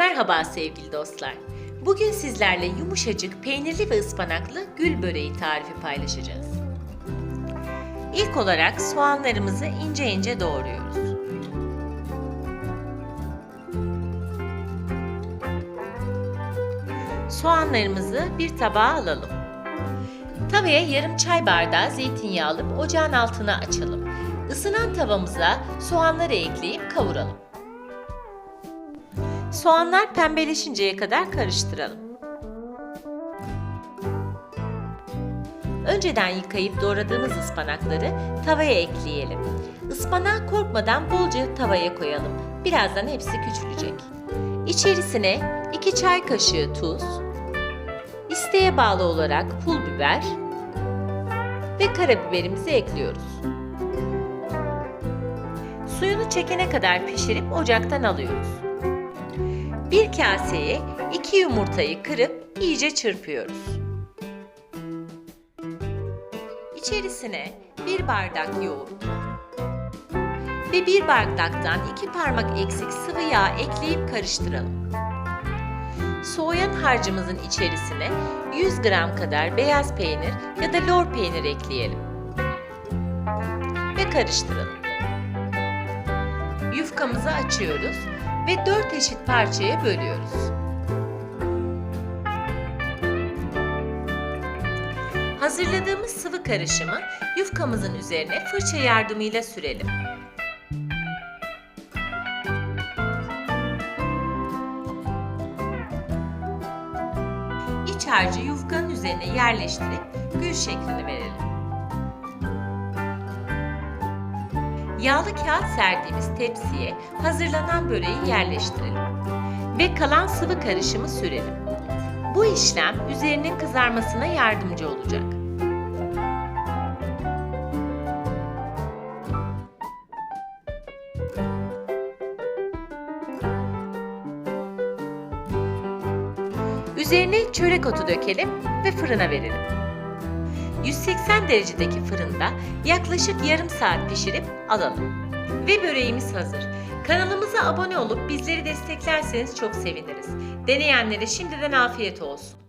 Merhaba sevgili dostlar. Bugün sizlerle yumuşacık peynirli ve ıspanaklı gül böreği tarifi paylaşacağız. İlk olarak soğanlarımızı ince ince doğruyoruz. Soğanlarımızı bir tabağa alalım. Tavaya yarım çay bardağı zeytinyağı alıp ocağın altına açalım. Isınan tavamıza soğanları ekleyip kavuralım. Soğanlar pembeleşinceye kadar karıştıralım. Önceden yıkayıp doğradığımız ıspanakları tavaya ekleyelim. Ispanağı korkmadan bolca tavaya koyalım. Birazdan hepsi küçülecek. İçerisine 2 çay kaşığı tuz, isteğe bağlı olarak pul biber ve karabiberimizi ekliyoruz. Suyunu çekene kadar pişirip ocaktan alıyoruz. Bir kaseye iki yumurtayı kırıp iyice çırpıyoruz. İçerisine bir bardak yoğurt ve bir bardaktan iki parmak eksik sıvı yağ ekleyip karıştıralım. Soğuyan harcımızın içerisine 100 gram kadar beyaz peynir ya da lor peynir ekleyelim. Ve karıştıralım. Yufkamızı açıyoruz ve 4 eşit parçaya bölüyoruz. Hazırladığımız sıvı karışımı yufkamızın üzerine fırça yardımıyla sürelim. İç harcı yufkanın üzerine yerleştirip gül şeklini verelim. Yağlı kağıt serdiğimiz tepsiye hazırlanan böreği yerleştirelim ve kalan sıvı karışımı sürelim. Bu işlem üzerinin kızarmasına yardımcı olacak. Üzerine çörek otu dökelim ve fırına verelim. 180 derecedeki fırında yaklaşık yarım saat pişirip alalım. Ve böreğimiz hazır. Kanalımıza abone olup bizleri desteklerseniz çok seviniriz. Deneyenlere şimdiden afiyet olsun.